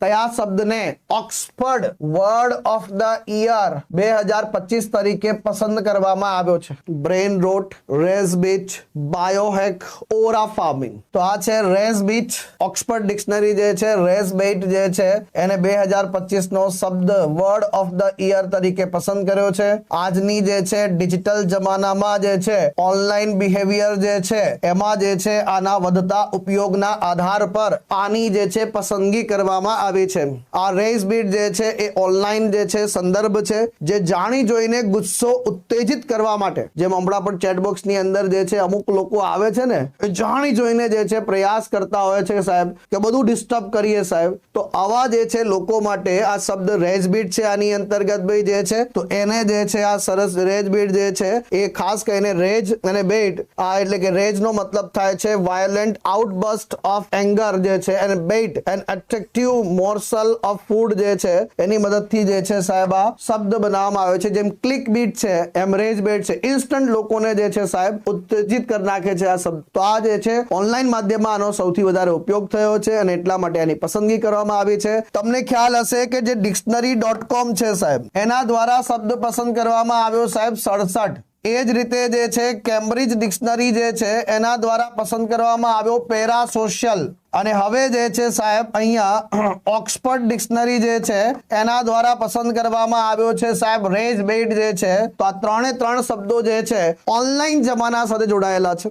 કયા શબ્દને Oxford word of the year બે હજાર પચીસ તરીકે પસંદ કરવામાં આવ્યો છે? Brain rot, rage bait, biohack, aura farming. તો આ છે રેઝ બીચ. ઓક્સફર્ડ ડિક્શનરી જે છે, રેઝ બેટ જે છે, એને બે હજાર પચીસ નો શબ્દ વર્ડ ઓફ ધ ઈયર તરીકે પસંદ કર્યો છે. આજની જે છે, ડિજિટલ જમાનામાં જે છે, ઓનલાઈન બિહેવિયર જે છે, એમાં જે છે, આના વધતા ઉપયોગના આધાર પર આની જે છે, પસંદગી કરવામાં આવી છે. આ રેસ બીટ જે છે એ ઓનલાઈન જે છે, સંદર્ભ છે, જે જાણી જોઈને ગુસ્સો ઉત્તેજિત કરવા માટે. જેમ હમણાં પણ ચેટબોક્સની અંદર જે છે અમુક લોકો આવે છે ને, એ જાણી જોઈને જે છે પ્રયાસ કરતા હોય છે સાહેબ, કે બધું ડિસ્ટર્બ કરીએ સાહેબ. તો આવા જે છે લોકો માટે આ શબ્દ રેઝ બીટ છે આની અંતર્ગત ભાઈ જે છે, તો એને જે છે આ સરસ રેજ બીટ જે છે એ ખાસ કરીને રેજ અને બેટ આ એટલે કે રેજ નો મતલબ થાય છે વાયોલેન્ટ આઉટબસ્ટ ઓફ એંગર જે છે અને bait an attractive morsel of food જે છે, એની મદદથી જે છે સાહેબ આ શબ્દ બનાવવામાં આવ્યો છે, જેમ ક્લિક બીટ છે, એમ રેજ બેટ છે ઇન્સ્ટન્ટ લોકોને જે છે સાહેબ ઉત્તેજિત કરી નાખે છે આ શબ્દ. તો આ જે છે ઓનલાઈન માધ્યમમાં આનો સૌથી વધારે ઉપયોગ થયો છે અને એટલા માટે આની પસંદગી કરવામાં આવી છે. તમને ખ્યાલ હશે કે જે ડિક્શનરી ડોટ કોમ છે સાહેબ, એના દ્વારા શબ્દ પસંદ કરવામાં આવ્યો સાહેબ સડસઠ. એ જ રીતે જે છે કેમ્બ્રિજ ડિક્શનરી જે છે, એના દ્વારા પસંદ કરવામાં આવ્યો પેરા સોશિયલ. અને હવે જે છે સાહેબ, અહીંયા ઓક્સફર્ડ ડિક્શનરી જે છે, એના દ્વારા પસંદ કરવામાં આવ્યો છે સાહેબ રેજ બેટ જે છે. તો આ ત્રણે ત્રણ શબ્દો જે છે ઓનલાઈન જમાના સાથે જોડાયેલા છે.